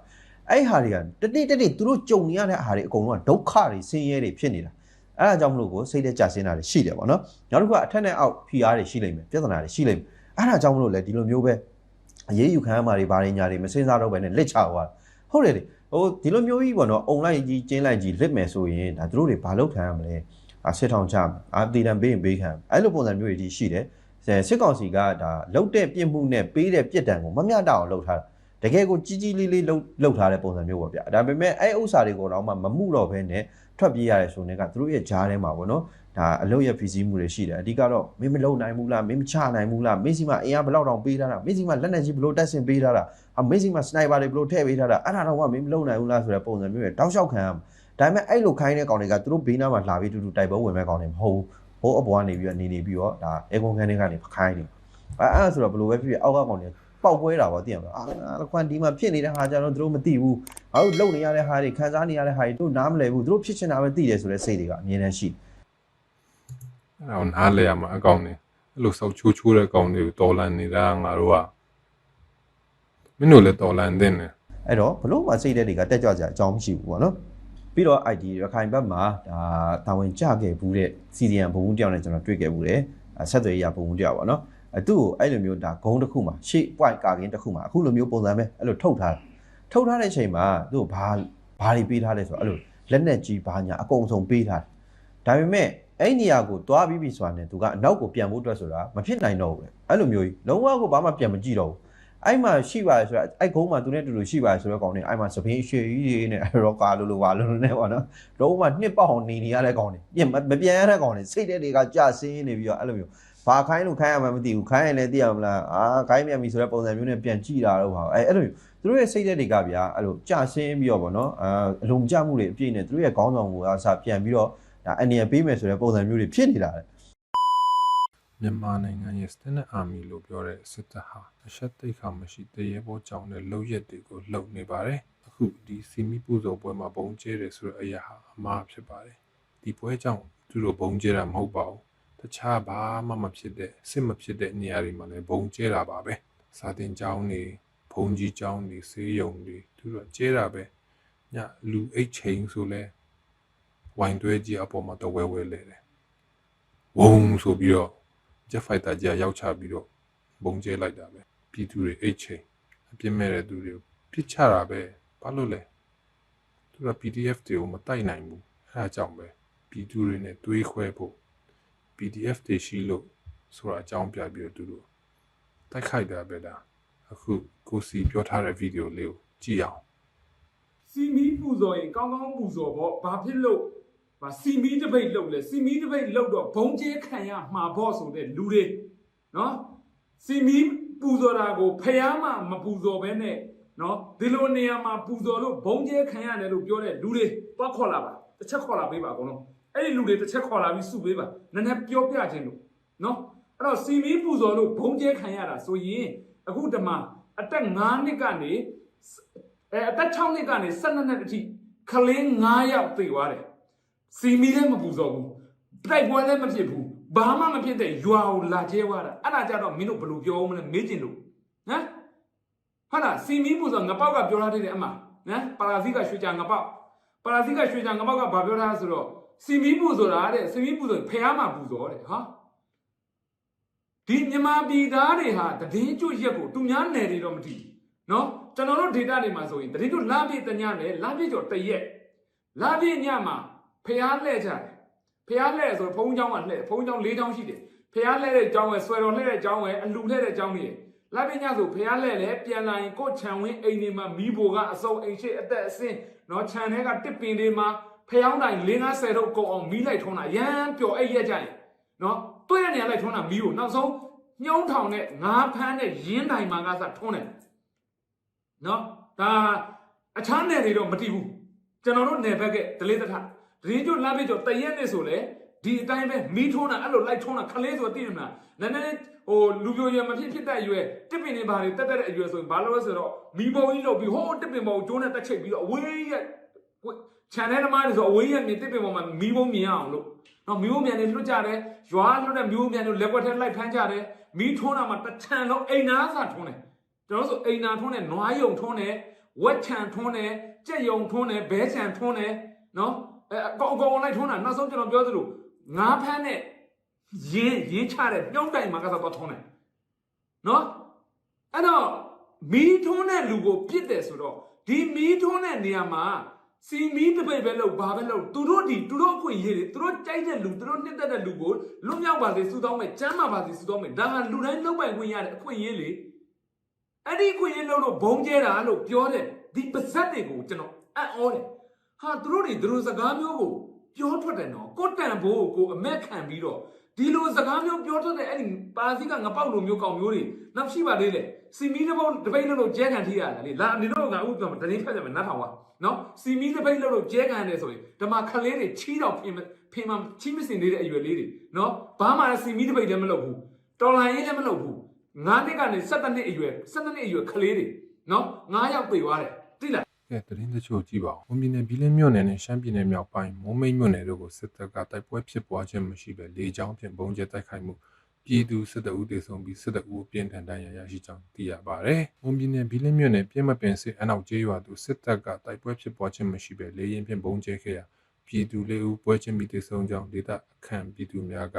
B: အဲ့ဟာတွေကတတိတတိသူတို့ကြုံနေရတဲ့အာဟာတွေအကုန်လုံးကဒုက္ခတွေဆင်းရဲတွေဖြစ်နေတာအဲ့ဒါကြောင့်မလို့ကိုစိတ်သက်ကြဆင်းတာတွေရှိတယ်ပေါ့နော်နောက်တစ်ခုကအထက်နဲ့အောက်ဖိအားတွေရှိလိမ့်မယ်ပြဿနာတွေရှိလိမ့်မယ်အဲ့ဒါကြောင့်မလို့လေဒီလိုမျိုးပဲအရေးယူခံရမှာတွေဘာတွေညာတွေမစင်စားတော့ပဲနဲ့လက်ချသွားဟုတ်တယ်လေ ဟိုဒီလိုမျိုးကြီးပေါ့နော်အုံလိုက်ကြီးကျင်းလိုက်ကြီးလစ်မယ်ဆိုရင်ဒါသူတို့တွေဘာလုပ်ခံရမလဲအစစ်ထောင်ချမယ်အာတီတံပေးရင်ပေးခံအဲ့လိုပုံစံမျိုးတွေဒီရှိတယ်စစ်ကောင်စီကဒါလုတ်တဲ့ပြစ်မှုနဲ့ပေးတဲ့ပြစ်ဒဏ်ကိုမမျှတအောင်လုပ်ထားတာ တကယ်ကိုကြီးကြီးလေးလေးလှုပ်လှုပ်ထားတဲ့ပုံစံမျိုးပေါ့ဗျာဒါပေမဲ့အဲ့ဥစ္စာတွေကိုတော့မှမမှုတော့ဘဲနဲ့ထွက်ပြေးရတဲ့ဆိုနေကသူတို့ရဲ့ဂျားထဲမှာပေါ့နော်ဒါအလုတ်ရဖီစီးမှုတွေရှိတယ်အဓိကတော့မင်းမလုံနိုင်ဘူးလားမင်းမချနိုင်ဘူးလားမင်းစီမှာအင်အားဘယ်လောက်တောင်ပေးထားတာမင်းစီမှာလက်နက်ကြီးဘယ်လိုတက်ဆင်ပေးထားတာအမင်းစီမှာစနိုက်ပါတွေဘယ်လိုထည့်ပေးထားတာအဲ့ဒါတော့ကမင်းမလုံနိုင်ဘူးလားဆိုတဲ့ပုံစံမျိုးတွေတောက်လျှောက်ခံရမှာဒါပေမဲ့အဲ့လိုခိုင်းတဲ့ကောင်တွေကသူတို့ဘေးနားမှာလာပြီးတူတူတိုက်ပွဲဝင်မဲ့ကောင်တွေမဟုတ်ဘူးဟိုးအပေါ်ကနေပြီးတော့နေနေပြီးတော့ဒါအေကွန်ခန်းတွေကနေခိုင်းနေအဲအဲ့ဒါဆိုတော့ဘယ်လိုပဲဖြစ်ဖြစ်အောက်ကကောင်တွေ ပေါက်ပွဲတာပေါ့သိရမလားအာခွန်ဒီမှာဖြစ်နေတဲ့ဟာကြတော့သူတို့မသိဘူးငါတို့လုံနေရတဲ့ဟာတွေခံစားနေရတဲ့ဟာတွေတို့နားမလည်ဘူးသူတို့ဖြစ်ချင်တာပဲသိတယ်ဆိုတဲ့စိတ်တွေကအမြင်တမ်းရှိ
C: အဲ့ဒါကိုနားလဲရမှာအကောင်နေအဲ့လိုစောက်ချိုးချိုးတဲ့ကောင်တွေကိုတော်လန်နေတာငါတို့ကမင်းတို့လည်းတော်လန်တဲ့နေ
B: အဲ့တော့ဘလို့မှစိတ်တဲ့တွေကတက်ကြွကြအကြောင်းမရှိဘူးပေါ့နော်ပြီးတော့ ID ရခိုင်ဘက်မှာဒါတာဝန်ကြခဲ့ဘူးတဲ့ CDN ဘုံတယောက်နဲ့ကျွန်တော်တွေ့ခဲ့ဘူးတယ်ဆက်သွယ်ရဘုံတယောက်ပေါ့နော် အတူကိုအဲ့လိုမျိုးဒါဂုံးတစ်ခုမှာရှေ့ point ကာကင်းတစ်ခုမှာအခုလိုမျိုးပုံစံပဲအဲ့လိုထုတ်ထားထုတ်ထားတဲ့အချိန်မှာသူ့ဘာဘာတွေပေးထားလဲဆိုတော့အဲ့လိုလက်နဲ့ကြီးဘာညာအကုန်စုံပေးထားတယ်ဒါပေမဲ့အဲ့နေရာကိုတွားပြီးပြီဆိုတာနဲ့သူကအနောက်ကိုပြန်ဖို့အတွက်ဆိုတာမဖြစ်နိုင်တော့ဘူးပဲအဲ့လိုမျိုးကြီးလုံးဝကိုဘာမှပြန်မကြည့်တော့ဘူးအဲ့မှာရှိပါတယ်ဆိုတာအဲ့ကုန်းမှာသူနဲ့တူတူရှိပါတယ်ဆိုတော့ကောင်နေအဲ့မှာစပင်းရွှေကြီးတွေနဲ့ရောကာလိုလိုပါလိုလိုနဲ့ပေါ့နော်လုံးဝနှစ်ပေါက်အောင်နေနေရတဲ့ကောင်နေပြင်မပြန်ရတဲ့ကောင်နေစိတ်တဲ့တွေကကြာဆင်းနေပြီးတော့အဲ့လိုမျိုး ဘာခိုင်းလို့ခိုင်းရမှမသိဘူးခိုင်းရင်လည်းသိရမလားအာခိုင်းမြန်ပြီဆိုတဲ့ပုံစံမျိုးနဲ့ပြန်ကြည့်တာတော့ပါအဲအဲ့လိုသူတို့ရဲ့စိတ်သက်တွေကဗျာအဲ့လိုကြာရှင်းပြီးတော့ဗောနော်အာအလုံးကြမှုတွေအပြည့်နဲ့သူတို့ရဲ့ခေါင်းဆောင်ကိုအစားပြန်ပြီးတော့ဒါအနေနဲ့ပေးမယ်ဆိုတဲ့ပုံစံမျိုးတွေဖြစ်နေတာလေ
C: မြန်မာနိုင်ငံရဲ့ Standard Army လို့ပြောတဲ့စစ်တပ်ဟာအရှက်သိက္ခာမရှိတရေဘောကြောင့်တဲ့လုံရက်တွေကိုလှုပ်နေပါတယ်အခုဒီစီမီပူဇော်ပွဲမှာဘုံကျဲတယ်ဆိုတဲ့အရာဟာအမှားဖြစ်ပါတယ်ဒီပွဲကြောင့်သူတို့ဘုံကျဲတာမဟုတ်ပါဘူး တခြားဘာမှမဖြစ်တဲ့စစ်မဖြစ်တဲ့နေရာတွေမှာလည်းဘုံကျဲတာပါပဲစာတင်ကျောင်းတွေဘုံကြီးကျောင်းတွေဆေးရုံတွေသူတို့ကကျဲတာပဲညလူအိတ်ချိန်ဆိုလဲဝိုင်တွဲကြီးအပေါ်မှာတော့ဝဲဝဲလဲတယ်ဝုံဆိုပြီးတော့ jet fighter ကြီးကရောက်ချပြီးတော့ဘုံကျဲလိုက်တာပဲပြည်သူတွေအိတ်ချိန်အပြစ်မဲ့တဲ့သူတွေကိုပြစ်ချတာပဲဘာလို့လဲသူက PDF တွေကိုမတိုက်နိုင်ဘူးအဲဒါကြောင့်ပဲပြည်သူတွေနဲ့တွေးခွဲဖို့ PDF တွေရှိလို့ဆိုတာအကြောင်းပြပြီးတော့သူတို့တိုက်ခိုက်တာပဲဒါအခုကိုစီပြောထားတဲ့ဗီဒီယိုလေးကိုကြည့်အောင်
A: စီမီပူဇော်ရင်ကောင်းကောင်းပူဇော်ဖို့ဘာဖြစ်လို့ဗာစီမီတပိတ်လောက်လဲစီမီတပိတ်လောက်တော့ဘုံကျဲခံရမှာဖို့ဆိုတဲ့လူတွေနော်စီမီပူဇော်တာကိုဖျားမှမပူဇော်ဘဲနဲ့နော်ဒီလိုနေရာမှာပူဇော်လို့ဘုံကျဲခံရတယ်လို့ပြောတဲ့လူတွေတွားခေါ်လာပါတစ်ချက်ခေါ်လာပေးပါအကုန်လုံး အဲ့ဒီလူတွေတစ်ချက်ခေါ်လာပြီးစုပေးပါနည်းနည်းပြောပြခြင်းလို့နော်အဲ့တော့စီမီပူဇော်လို့ဘုံကျဲခံရတာဆိုရင်အခုတမအသက်9နှစ်ကနေအဲအသက်6နှစ်ကနေ12နှစ်အထိကလေး9ယောက်သေသွားတယ်စီမီလည်းမပူဇော်ဘူးတိုက်ပွဲလည်းမဖြစ်ဘူးဘာမှမဖြစ်တဲ့ရွာကိုလာကျဲသွားတာအဲ့ဒါကြတော့မင်းတို့ဘယ်လိုပြောမလဲမေးကျင်လို့ဟမ်ဟာလားစီမီပူဇော်ငပောက်ကပြောထားတဲ့အမဟမ်ပါရာဇီကရွှေချာငပောက်ပါရာဇီကရွှေချာငပောက်ကဘာပြောထားဆိုတော့ စီမီပူဇော်တာတဲ့စီမီပူဇော်ဖះမှာပူဇော်တဲ့ဟာဒီမြန်မာပြည်သားတွေဟာတည်င်းကျွတ်ရက်ကိုသူများနယ်တွေတော့မသိဘူး နော်ကျွန်တော်တို့ data တွေမှာဆိုရင်တတိတို့လပြည့်တညနဲ့လပြည့်ကျော်တရက်လပြည့်ညမှာဖျားလှဲ့ကြတယ်ဖျားလှဲ့ဆိုဘုံเจ้าကလှဲ့ဘုံเจ้า၄เจ้าရှိတယ်ဖျားလှဲ့တဲ့เจ้าဝယ်ဆွဲတော်လှဲ့တဲ့เจ้าဝယ်အလူလှဲ့တဲ့เจ้าနေလပြည့်ညဆိုဖျားလှဲ့လေပြန်လာရင်ကိုယ်ခြံဝင်းအိမ်တွေမှာမီးဘိုကအစုံအိမ်ရှိအသက်အစင်းနော်ခြံထဲကတစ်ပင်တွေမှာ ဖျောင်းတိုင်၄50တော့ကုန်အောင်မီးလိုက်ထုံးတာရမ်းပျော်အိပ်ရက်ကြရင်နော်တွေ့တဲ့နေရာလိုက်ထုံးတာမီးကိုနောက်ဆုံးညှုံးထောင်နဲ့ငါးဖမ်းတဲ့ရင်းတိုင်မှာကစထုံးတယ်နော်ဒါအခြားနယ်တွေတော့မတည်ဘူးကျွန်တော်တို့နယ်ဘက်ကဒလေးတထဒရင်းကျွတ်လမ်းပြကျော်တရက်နဲ့ဆိုလေဒီအတိုင်းပဲမီးထုံးတာအဲ့လိုလိုက်ထုံးတာခလေးဆိုသိတယ်မလားနည်းနည်းဟိုလူပြိုရမဖြစ်ဖြစ်တဲ့အရွယ်တစ်ပင်တွေဘာတွေတက်တက်တဲ့အရွယ်ဆိုရင်ဘာလို့လဲဆိုတော့မီးပုံကြီးလုပ်ပြီးဟိုးတစ်ပင်ပုံကျိုးနဲ့တက်ချိတ်ပြီးတော့အဝေးရက် ခြံထဲသမားတွေဆိုအဝေးရက်မြင်တစ်ပင်ပုံမှာမီးပုံမြင်အောင်လို့နော်မီးပုံမြန်နေလွတ်ကြတယ်ရွာလွတ်တဲ့မီးပုံမြန်တို့လက်ွက်ထဲလိုက်ဖမ်းကြတယ်မီးထုံးတာမှာတစ်ချံလုံးအိမ်နာစာထုံးတယ်ကျွန်တော်တို့ဆိုအိမ်နာထွန်းတယ်နွားယုံထွန်းတယ်ဝက်ချံထွန်းတယ်ကြက်ယုံထွန်းတယ်ဘဲချံထွန်းတယ်နော်အဲအကောင်အကောင်လိုက်ထွန်းတာနောက်ဆုံးကျွန်တော်ပြောသလိုငါးဖမ်းနဲ့ရင်းရင်းချတဲ့ပြုံးတိုင်မှာကစားတော့ထွန်းတယ်နော်အဲ့တော့မီးထွန်းတဲ့လူကိုပြစ်တယ်ဆိုတော့ဒီမီးထွန်းတဲ့နေရာမှာ စီမီးတပိတ်ပဲလို့ဘာပဲလို့သူတို့ဒီသူတို့အခွင့်အရေးတွေသူတို့ကြိုက်တဲ့လူသူတို့နှစ်သက်တဲ့လူကိုလွတ်မြောက်ပါစေစူတောင်းမယ်ကျမ်းမာပါစေစူတောင်းမယ်ဒါကလူတိုင်းလုပ်ပိုင်ခွင့်ရတဲ့အခွင့်အရေးလေအဲ့ဒီခွင့်ရလို့လို့ဘုံကျဲတာလို့ပြောတဲ့ဒီပါဇက်တွေကိုကျွန်တော်အံ့ဩတယ်ဟာသူတို့တွေသူတို့စကားမျိုးကိုပြောထွက်တယ်နော်ကိုတန်ဘိုးကိုအမက်ခံပြီးတော့ ဒီလိုစကားမျိုးပြောထွက်တဲ့အဲ့ဒီပါစီကငပောက်လိုမျိုးကောင်မျိုးတွေနောက်ရှိပါသေးတယ်စီမီတပုတ်တပိတ်လို့လို့ကျဲခံထိရတယ်လေလာနေတော့ငါဥပမာတရင်ဖက်တယ်မနှတ်ထောင်ပါနော်စီမီတပိတ်လို့လို့ကျဲခံတယ်ဆိုရင်ဓမ္မခလေးတွေချီးတော့ဖင်ဖင်မချီးမစင်သေးတဲ့အရွယ်လေးတွေနော်ဘာမှလည်းစီမီတပိတ်လည်းမလုပ်ဘူးတော်လိုင်းရေးလည်းမလုပ်ဘူးငါးနှစ်ကနေ7နှစ်အရွယ်7နှစ်အရွယ်ကလေးတွေနော်9ယောက်ပြေသွားတယ် သိလား
C: ကဲသတင်းတချို့ကြည့်ပါဦး။မွန်ပြည်နယ်ဘီလင်းမြို့နယ်နဲ့ရှမ်းပြည်နယ်မြောက်ပိုင်းမုံမိတ်မြို့နယ်တို့ကိုစစ်တပ်ကတိုက်ပွဲဖြစ်ပွားခြင်းမရှိဘဲလေကြောင်းဖြင့်ပုံကျဲတိုက်ခိုက်မှုပြည်သူစစ်တပ်ဦးတေဆုံးပြီးစစ်တပ်ဦးအပြင်းထန်ဒဏ်ရာရရှိကြောင်းသိရပါတယ်။မွန်ပြည်နယ်ဘီလင်းမြို့နယ်ပြင်းမပင်စစ်အနောက်ကျေးရွာသို့စစ်တပ်ကတိုက်ပွဲဖြစ်ပွားခြင်းမရှိဘဲလေရင်ဖြင့်ပုံကျဲခဲ့ရာပြည်သူလေးဦးပွဲချင်းပြီးတေဆုံးကြောင်းဒေသအခန့်ပြည်သူများက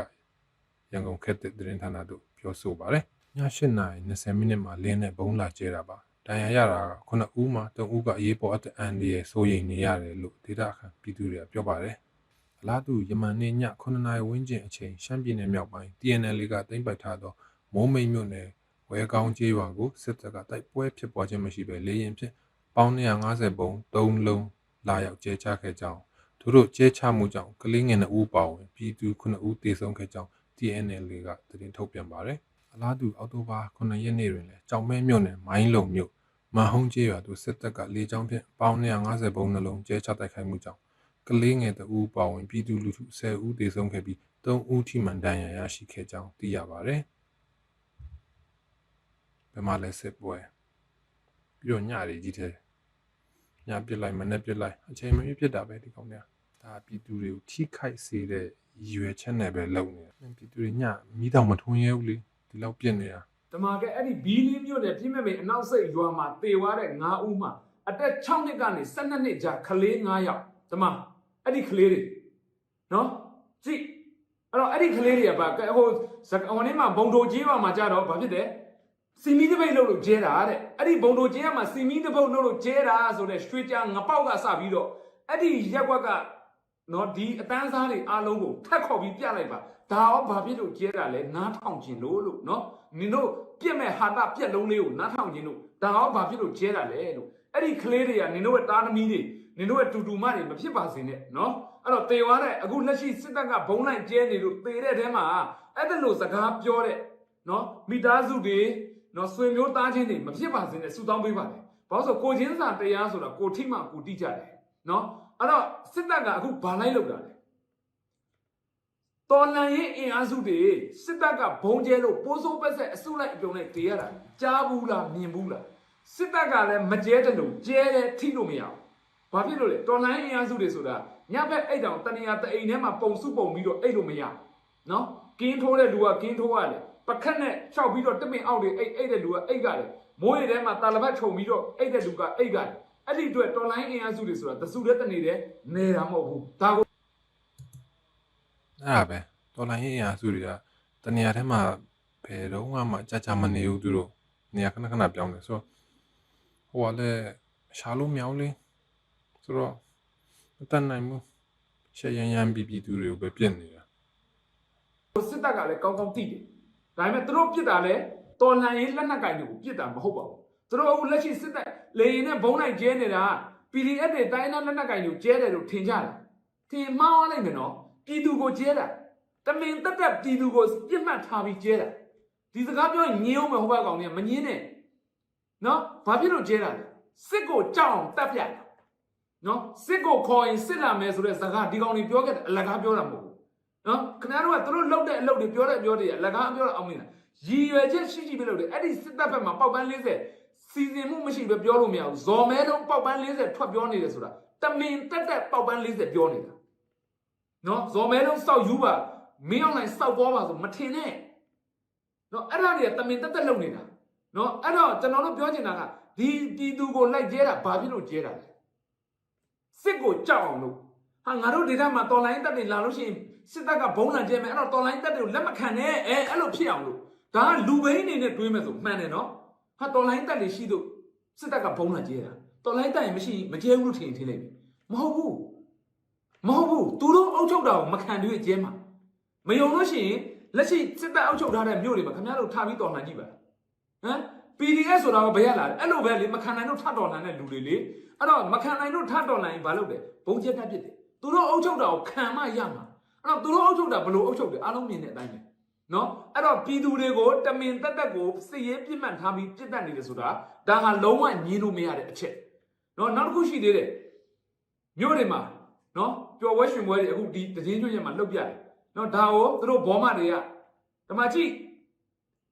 C: ရန်ကုန်ခက်တဲ့သတင်းဌာနတို့ပြောဆိုပါတယ်။ည8:20မိနစ်မှာလင်းနဲ့ဘုံလာကျဲတာပါ။ ဒဏ်ရာရတာက9ဦးမှာ3ဦးကအရေးပေါ်အသက်အန္တရာယ်စိုးရိမ်နေရတယ်လို့ဒေတာခန့်ပြည်သူတွေကပြောပါတယ်။အလားတူယမန်နေ့ည9နာရီဝန်းကျင်အချိန်ရှမ်းပြည်နယ်မြောက်ပိုင်း TNL ကတင်ပိုက်ထားသောမုံမိတ်မြို့နယ်ဝဲကောင်းကျေးရွာကိုစစ်တပ်ကတိုက်ပွဲဖြစ်ပွားခြင်းမရှိဘဲလေရင်ဖြင့်ပေါင်း150ပုံ3လုံးလာရောက်ကျဲချခဲ့ကြောင်းသူတို့ကျဲချမှုကြောင့်ကလေးငယ်2ဦးပါဝင်ပြည်သူ9ဦးသေဆုံးခဲ့ကြောင်း TNL ကသတင်းထုတ်ပြန်ပါတယ် အလားတူအောက်တိုဘာ9ရက်နေ့တွင်လည်းကြောင်မဲမြို့နယ်မိုင်းလုံမြို့မန်ဟုံးကျေးရွာသို့စစ်တပ်ကလေကြောင်းဖြင့်ပေါင်း250ဘုံနှလုံးကျဲချတိုက်ခိုက်မှုကြောင့်ကလေးငယ်တဦးပါဝင်ပြည်သူလူထု10ဦးသေဆုံးခဲ့ပြီး3ဦးထိမှန်ဒဏ်ရာရရှိခဲ့ကြောင်းသိရပါတယ်ဘယ်မှာလဲစစ်ပွဲပြီးတော့ညရီကြီးတဲ့ညပြစ်လိုက်မနေ့ပြစ်လိုက်အချိန်မရွေးပြစ်တာပဲဒီကောင်တွေကဒါပြည်သူတွေကိုထိခိုက်စေတဲ့ရည်ရွယ်ချက်နဲ့ပဲလုပ်နေတာပြည်သူတွေညမိတော့မထွန်းရဲဘူးလေ ဒီလောက်ပြစ်နေတာ
A: တမန်ကအဲ့ဒီဘီလင်းမြို့နယ်ပြိမဲ့မေအနောက်စိတ်ရွာမှာတေသွားတဲ့9ဦးမှာအသက်6နှစ်ကနေ12နှစ်ကြာကလေး9ယောက်တမန်အဲ့ဒီကလေးတွေနော်ကြည့်အဲ့တော့အဲ့ဒီကလေးတွေကပါဟိုဇဟိုနေ့မှာဘုံတိုကြီးရွာမှာကြတော့ဘာဖြစ်တယ်စီမီတပိတ်လို့လို့ကျဲတာတဲ့အဲ့ဒီဘုံတိုကြီးကမှာစီမီတပုတ်လို့လို့ကျဲတာဆိုတဲ့ရွှေကြငပေါက်ကစပြီးတော့အဲ့ဒီရက်ကွက်ကနော်ဒီအတန်းစားတွေအားလုံးကိုထက်ခေါ်ပြီးပြလိုက်ပါ ဒါရောဘာဖြစ်လို့ကျဲတာလဲနားထောင်ခြင်းလို့လို့နော်နင်တို့ပြက်မဲ့ဟာတာပြက်လုံးလေးကိုနားထောင်ခြင်းလို့ဒါရောဘာဖြစ်လို့ကျဲတာလဲလို့အဲ့ဒီကလေးတွေကနင်တို့ရဲ့တားသမီးတွေနင်တို့ရဲ့တူတူမတွေမဖြစ်ပါစေနဲ့နော်အဲ့တော့တေသွားတဲ့အခုလက်ရှိစစ်တပ်ကဘုံလိုက်ကျဲနေလို့တေတဲ့တဲမှာအဲ့ဒါလို့စကားပြောတဲ့နော်မိသားစုတွေနော်ဆွေမျိုးသားချင်းတွေမဖြစ်ပါစေနဲ့ဆူတောင်းပေးပါတယ်ဘာလို့ဆိုကိုချင်းစာတရားဆိုတာကိုထိမှကိုတိကြတယ်နော်အဲ့တော့စစ်တပ်ကအခုဘာလိုက်လောက်တာလဲ တော်လန်ရင်အင်အားစုတွေစစ်တပ်ကဘုံကျဲလို့ပိုးစိုးပက်ဆက်အစုလိုက်အပြုံလိုက်တေးရတာကြားဘူးလားမြင်ဘူးလားစစ်တပ်ကလည်းမကျဲတယ်လို့ကျဲတယ်ထိလို့မရအောင်ဘာဖြစ်လို့လဲတော်လန်ရင်အင်အားစုတွေဆိုတာညဘက်အိတ်တောင်တနေရာတအိမ်ထဲမှာပုံစုပုံပြီးတော့အိတ်လို့မရအောင်နော်ကင်းထိုးတဲ့လူကကင်းထိုးရတယ်ပခက်နဲ့ခြောက်ပြီးတော့တပင်အောက်တွေအိတ်အိတ်တဲ့လူကအိတ်ကတယ်မိုးရီထဲမှာတာလဘတ်ခြုံပြီးတော့အိတ်တဲ့လူကအိတ်ကတယ်အဲ့ဒီအတွက်တော်လိုင်းအင်အားစုတွေဆိုတာတစုတဲ့တနေတဲ့နေတာမဟုတ်ဘူးဒါကို
C: အဲ့ဒါပဲတော်လိုင်းရေးအရာစုတွေကတနေရာထဲမှာဘယ်တော့မှကြာကြာမနေဘူးသူတို့နေရာခဏခဏပြောင်းတယ်ဆိုတော့ဟိုကလည်းရှားလို့မြောင်းလေးဆိုတော့မတတ်နိုင်ဘူးရှယ်ရန်ရန်ပြီးပြီးသူတွေကိုပဲပြစ်နေတာ
A: စစ်တပ်ကလည်းကောင်းကောင်းသိတယ်။ဒါပေမဲ့သူတို့ပြစ်တာလည်းတော်လှန်ရေးလက်နက်ကင်တွေကိုပြစ်တာမဟုတ်ပါဘူး။သူတို့အခုလက်ရှိစစ်တပ်လေရင်နဲ့ဘုံလိုက်ကျဲနေတာ PDF တွေတိုင်းသားလက်နက်ကင်တွေကိုကျဲတယ်လို့ထင်ကြတယ်။ထင်မှားလိုက်မယ်နော်။ ပြည်သူကိုကျဲတာတမင်တက်တက်ပြည်သူကိုပြစ်မှတ်ထားပြီးကျဲတာဒီစကားပြောရင်ညင်းအောင်ပဲဟိုဘက်ကောင်တွေကမညင်းနဲ့နော်ဘာဖြစ်လို့ကျဲတာလဲစစ်ကိုကြောက်အောင်တက်ပြတာနော်စစ်ကိုခေါ်ရင်စစ်လာမယ်ဆိုတဲ့စကားဒီကောင်တွေပြောခဲ့တယ်အလကားပြောတာမဟုတ်ဘူးနော်ခင်ဗျားတို့ကသူတို့လှုပ်တဲ့အလုပ်တွေပြောတဲ့အပြောတွေအလကားပြောတာအောင်မင်းလားရည်ရွယ်ချက်ရှိရှိပဲလုပ်တယ်အဲ့ဒီစစ်တပ်ဘက်မှာပေါက်ပန်း40စီစဉ်မှုမရှိပဲပြောလို့မရဘူးဇော်မဲတော့ပေါက်ပန်း40ထွက်ပြောနေတယ်ဆိုတာတမင်တက်တက်ပေါက်ပန်း40ပြောနေတာ နော်ဇော်မဲတော့စောက်ယူပါမင်းအောင်လိုက်စောက်ပေါ်ပါဆိုမထင်နဲ့နော်အဲ့ဒါတွေကတမင်တက်တက်လုပ်နေတာနော်အဲ့တော့ကျွန်တော်တို့ပြောချင်တာကဒီပြည်သူကိုလိုက်ကျဲတာဘာဖြစ်လို့ကျဲတာလဲစစ်ကိုကြောက်အောင်လို့ဟာငါတို့ဒေတာမှာတော်လိုင်းတက်တွေလာလို့ရှိရင်စစ်တပ်ကဘုံလန့်ကျဲမယ်အဲ့တော့တော်လိုင်းတက်တွေကိုလက်မခံနဲ့အဲအဲ့လိုဖြစ်အောင်လို့ဒါကလူဘိန်းအနေနဲ့တွေးမယ်ဆိုမှန်တယ်နော်ဟာတော်လိုင်းတက်တွေရှိလို့စစ်တပ်ကဘုံလန့်ကျဲတာတော်လိုင်းတက်ရင်မရှိမကျဲဘူးလို့ထင်ထင်လိုက်ပြီမဟုတ်ဘူး မဟုတ်ဘူးသူတို့အုပ်ချုပ်တာကိုမခံတွေ့ကျဲမှာမယုံလို့ရှိရင်လက်ရှိစစ်တပ်အုပ်ချုပ်ထားတဲ့မြို့တွေမှာခင်ဗျားတို့ထားပြီးတော်လှန်ကြည့်ပါဟမ် PDF ဆိုတာကဘယ်ရလာလဲအဲ့လိုပဲလေမခံနိုင်လို့ထတော်လှန်တဲ့လူတွေလေအဲ့တော့မခံနိုင်လို့ထတော်လှန်ရင်ဘာလုပ်တယ်ဘုံကျက်တက်ဖြစ်တယ်သူတို့အုပ်ချုပ်တာကိုခံမရမှာအဲ့တော့သူတို့အုပ်ချုပ်တာဘယ်လိုအုပ်ချုပ်တယ်အားလုံးမြင်တဲ့အတိုင်းပဲနော်အဲ့တော့ပြည်သူတွေကိုတမင်တက်တက်ကိုစစ်ရေးပြစ်မှတ်ထားပြီးပြစ်တက်နေတယ်ဆိုတာဒါကလုံးဝညင်းလို့မရတဲ့အချက်နော်နောက်တစ်ခုရှိသေးတယ်မြို့တွေမှာ နော်ပျော်ပွဲရှင်ပွဲတွေအခုဒီတည်င်းကျွန်းရက်မှာလှုပ်ပြတယ်နော်ဒါကိုသူတို့ဘောမတွေကဓမ္မကြည့်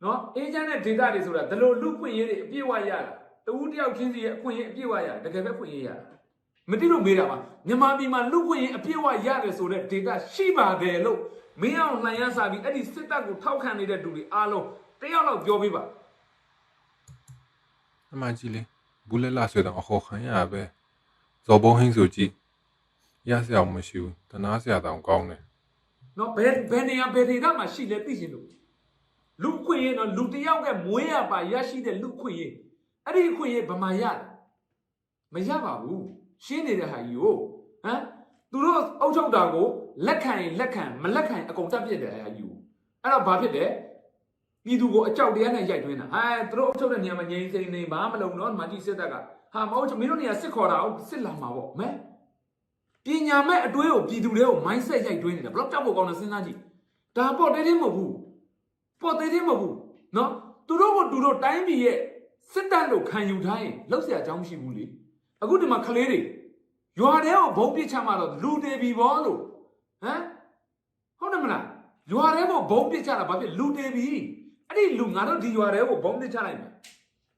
A: နော်အေဂျင့်တဲ့ data တွေဆိုတာဒီလိုလူခွင့်ရေးတွေအပြည့်ဝရတာတဦးတယောက်ချင်းစီရဲ့အခွင့်အရေးအပြည့်ဝရတကယ်ပဲခွင့်ရေးရတာမတိလို့မေးတာပါမြန်မာပြည်မှာလူခွင့်ရေးအပြည့်ဝရတယ်ဆိုတဲ့ data ရှိပါတယ်လို့မင်းအောင်လှန်ရစားပြီးအဲ့ဒီစစ်တပ်ကိုထောက်ခံနေတဲ့လူတွေအားလုံးတယောက်တော့ပြောပေးပါ
C: အမှန်ကြီးလေဘူးလက်လာဆွေတော့အခေါ်ခံရပဲဇော်ဘုံဟင်းဆိုကြည့် ရစရာမရှိဘူးတနာစရာတောင်ကောင်းတယ်
A: နော်ဘယ်ဘယ်နေရာဘယ်ဒေတာမှာရှိလဲသိရှင်လို့လူခွင့်ရေးနော်လူတယောက်ကမွေးရပါရရှိတဲ့လူခွင့်ရေးအဲ့ဒီခွင့်ရေးဘယ်မှာရလဲမရပါဘူးရှင်းနေတဲ့ဟာကြီးကိုဟမ်သူတို့အုပ်ချုပ်တာကိုလက်ခံရင်လက်ခံမလက်ခံရင်အကုန်တက်ပြစ်တယ်ဟာကြီးကိုအဲ့တော့ဘာဖြစ်လဲပြည်သူကိုအကြောက်တရားနဲ့ရိုက်သွင်းတာဟာသူတို့အုပ်ချုပ်တဲ့နေရာမှာငြိမ်းစိမ့်နေဘာမလုပ်တော့မကြီးစစ်တပ်ကဟာမဟုတ်ချင်မင်းတို့နေရာစစ်ခေါ်တာဟုတ်စစ်လာမှာပေါ့မဲ ပညာမဲ့အတွေးကိုပြည်သူတွေကို mindset ရိုက်သွင်းနေတာဘယ်တော့ကြောက်ဖို့ကောင်းလဲစဉ်းစားကြည့် ဒါပေါ်သေးသေးမဟုတ်ဘူးပေါ်သေးသေးမဟုတ်ဘူးနော်သူတို့ကသူတို့တိုင်းပြည်ရဲ့စစ်တပ်လို့ခံယူထားရင်လောက်เสียအကြောင်းမရှိဘူးလေအခုဒီမှာကလေးတွေရွာထဲကိုဘုံပစ်ချမှာတော့လူတေပြီဘောလို့ဟမ်ဟုတ်တယ်မလားရွာထဲကိုဘုံပစ်ချတာဘာဖြစ်လူတေပြီအဲ့ဒီလူငါတို့ဒီရွာထဲကိုဘုံပစ်ချလိုက်မယ်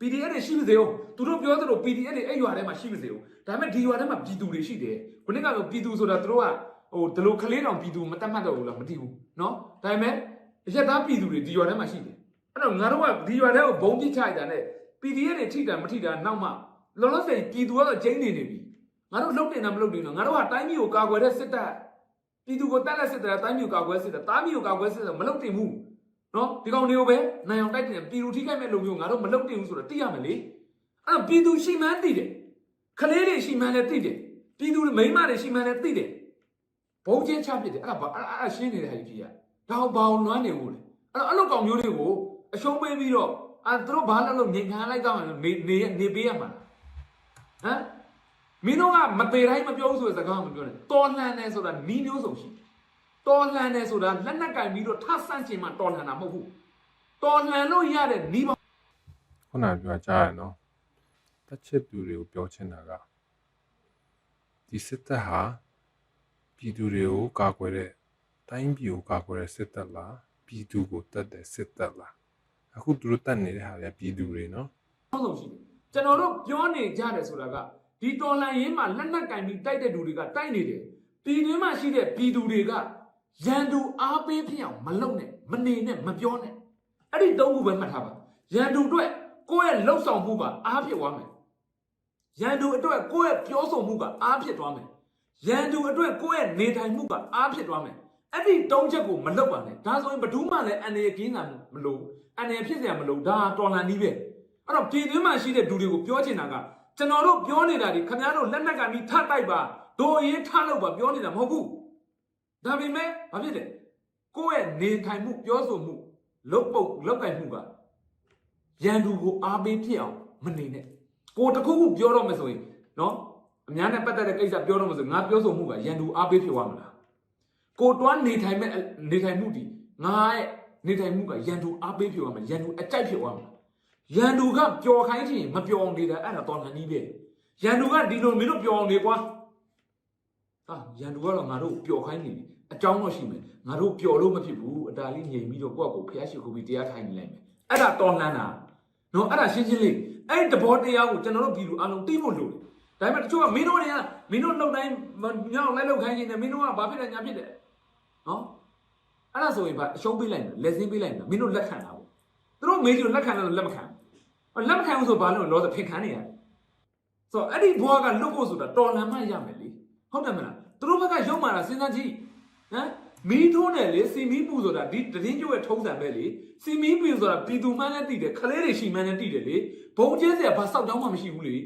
A: PDF တွေရှိမစေဘူးသူတို့ပြောသလို PDF တွေအဲ့ရွာထဲမှာရှိမစေဘူး ဒါပေမဲ့ဒီရွာထဲမှာပြည်သူတွေရှိတယ်ခုနကပြောပြည်သူဆိုတာသူတို့ကဟိုဒီလိုကလေးတောင်ပြည်သူမတတ်မှတ်တော့ဘူးလားမသိဘူးနော်ဒါပေမဲ့ရက်သားပြည်သူတွေဒီရွာထဲမှာရှိတယ်အဲ့တော့ငါတို့ကဒီရွာထဲကိုဘုံပြစ်ချလိုက်တာနဲ့ PDF တွေထိတာမထိတာနောက်မှလောလောဆယ်ပြည်သူကတော့ကျင်းနေနေပြီငါတို့လှုပ်တင်တာမလှုပ်တင်တော့ငါတို့ကတိုင်းပြည်ကိုကာကွယ်တဲ့စစ်တပ်ပြည်သူကိုတက်လက်စစ်တပ်တိုင်းပြည်ကိုကာကွယ်စစ်တပ်တားပြည်ကိုကာကွယ်စစ်တပ်မလှုပ်တင်ဘူးနော်ဒီကောင်တွေကိုပဲနိုင်အောင်တိုက်တင်ပြည်သူထိခိုက်မဲ့လူမျိုးငါတို့မလုပ်တင်ဘူးဆိုတော့သိရမယ်လေအဲ့တော့ပြည်သူရှိမှန်းသိတယ် ခလေးတွေရှိမှန်းလည်းသိတယ်ပြည်သူမိန်းမတွေရှိမှန်းလည်းသိတယ်ဘုံချင်းချပစ်တယ်အဲ့ဒါဘာအဲ့အဲ့ရှင်းနေတဲ့ဟာကြီးကြီးကဒါဘာအောင်နွမ်းနေဘူးလေအဲ့တော့အဲ့လိုကောင်မျိုးတွေကိုအရှုံးပေးပြီးတော့အဲ့သူတို့ဘာလို့လို့ငင်ခံလိုက်တော့နေနေနေပေးရမှာဟမ်မင်းတို့ကမသေးတိုင်းမပြောဘူးဆိုတဲ့စကားမပြောနဲ့တော်လှန်တယ်ဆိုတာနီးမျိုးစုံရှိတယ်တော်လှန်တယ်ဆိုတာလက်နက်ကင်ပြီးတော့ထဆန့်ကျင်မှတော်လှန်တာမဟုတ်ဘူးတော်လှန်လို့ရတဲ့နီးပါ
C: ခုနကပြောကြားရနော် တက်ချစ်သူတွေကိုပြောချင်တာကဒီစစ်တပ်ဟာပြည်သူတွေကိုကာကွယ်တဲ့တိုင်းပြည်ကိုကာကွယ်တဲ့စစ်တပ်လားပြည်သူကိုတတ်တဲ့စစ်တပ်လားအခုသူတို့တတ်နေတဲ့ဟာတွေကပြည်သူတွေနော်
A: ဆုံးဆုံးရှိတယ်ကျွန်တော်တို့ပြောနေကြတယ်ဆိုတာကဒီတော်လှန်ရေးမှာလက်နက်ကင်ပြီးတိုက်တဲ့လူတွေကတိုက်နေတယ်ပြည်တွင်းမှာရှိတဲ့ပြည်သူတွေကရန်သူအားပေးဖြစ်အောင်မလုပ်နဲ့မနေနဲ့မပြောနဲ့အဲ့ဒီတုံးခုပဲမှတ်ထားပါရန်သူအတွက်ကိုယ့်ရဲ့လှုပ်ဆောင်မှုကအားဖြစ်သွားမယ် ရန်သူအတွက်ကိုယ့်ရဲ့ပြောဆိုမှုကအားဖြစ်သွားမယ်ရန်သူအတွက်ကိုယ့်ရဲ့နေထိုင်မှုကအားဖြစ်သွားမယ်အဲ့ဒီတုံးချက်ကိုမလုပ်ပါနဲ့ဒါဆိုရင်ဘဒူးမှလည်းအန္တရာယ်ကင်းတာမလို့အန္တရာယ်ဖြစ်စရာမလိုဒါတော်လန်နီးပဲအဲ့တော့ပြည်တွင်းမှာရှိတဲ့လူတွေကိုပြောချင်တာကကျွန်တော်တို့ပြောနေတာဒီခင်ဗျားတို့လက်နက်ကမီးထတိုက်ပါဒိုအရင်ထလို့ပါပြောနေတာမဟုတ်ဘူးဒါပေမဲ့ဘာဖြစ်လဲကိုယ့်ရဲ့နေထိုင်မှုပြောဆိုမှုလုပ်ပုတ်လုပ်ကင်မှုကရန်သူကိုအားပေးဖြစ်အောင်မနေနဲ့ ကိုတခုခုပြောတော့မယ်ဆိုရင်နော်အများနဲ့ပတ်သက်တဲ့ကိစ္စပြောတော့မယ်ဆိုငါပြောဆိုမှုကရန်သူအားပေးဖြစ်သွားမလားကိုတွန်းနေထိုင်မဲ့နေထိုင်မှုဒီငါရဲ့နေထိုင်မှုကရန်သူအားပေးဖြစ်သွားမယ်ရန်သူအကြိုက်ဖြစ်သွားမှာရန်သူကပျော်ခိုင်းချင်မပျော်အောင်နေတာအဲ့ဒါတော်လှန်နည်းပဲရန်သူကဒီလိုမင်းတို့ပျော်အောင်နေကွာဟာရန်သူကတော့ငါတို့ပျော်ခိုင်းနေပြီအကြောင်းတော့ရှိမယ်ငါတို့ပျော်လို့မဖြစ်ဘူးအတားလေးငြိမ်ပြီးတော့ကိုယ့်ကိုယ်ဖျားရှိခိုးပြီးတရားထိုင်နေလိုက်မယ်အဲ့ဒါတော်လှန်တာ နော်အဲ့ဒါရှင်းရှင်းလေးအဲ့တဘောတရားကိုကျွန်တော်တို့ပြည်သူအလုံးသိဖို့လိုတယ်ဒါပေမဲ့တချို့ကမင်းတို့တွေကမင်းတို့လှုပ်တိုင်းညောင်းလိုက်လှုပ်ခိုင်းနေတယ်မင်းတို့ကဘာဖြစ်လဲညာဖြစ်တယ်နော်အဲ့ဒါဆိုရင်ဗာအရှုံးပေးလိုက်မယ်လက်စင်းပေးလိုက်မယ်မင်းတို့လက်ခံတာပေါ့သူတို့မေးကြည့်လို့လက်ခံတယ်လို့လက်မခံဘူးလက်မခံဘူးဆိုဘာလို့လောစဖင်ခံနေရလဲဆိုတော့အဲ့ဒီဘွားကလွတ်ဖို့ဆိုတာတော်လန်မှရမယ်လေဟုတ်တယ်မလားသူတို့ဘက်ကရုံမာတာစဉ်းစားကြည့်ဟမ် မီးထိုးတယ်လေစီမီးပူဆိုတာဒီတရင်ကျိုးရဲ့ထုံးစံပဲလေစီမီးပူဆိုတာပြည်သူမှန်းလည်းသိတယ်ခလေးတွေရှိမှန်းလည်းသိတယ်လေဘုံကျဲစရာဘာစောက်ကြောင်းမှမရှိဘူးလေ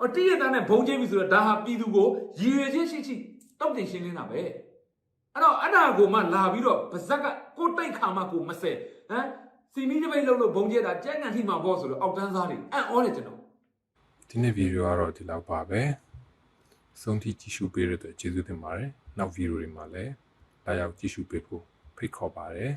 A: အော်တိရတာနဲ့ဘုံကျဲပြီဆိုတော့ဒါဟာပြည်သူကိုရည်ရွယ်ချင်းရှိရှိတောက်တင်ရှင်းလင်းတာပဲအဲ့တော့အဲ့ဒါကိုမှလာပြီးတော့ပါဇက်ကကိုယ်တိုက်ခါမှကိုမဆဲဟမ်စီမီးတစ်ပိတ်လုံးလို့ဘုံကျဲတာကြက်ကန်ထိမှာပေါ့ဆိုတော့အောက်တန်းစားတွေအံ့ဩတယ်ကျွန်တော်
C: ဒီနေ့ဗီဒီယိုကတော့ဒီလောက်ပါပဲဆုံးထိကြည့်ရှုပေးရတဲ့အတွက်ကျေးဇူးတင်ပါတယ်နောက်ဗီဒီယိုတွေမှာလည်း လာရောက်ကြည့်ရှုပေးဖို့ဖိတ်ခေါ်ပါတယ်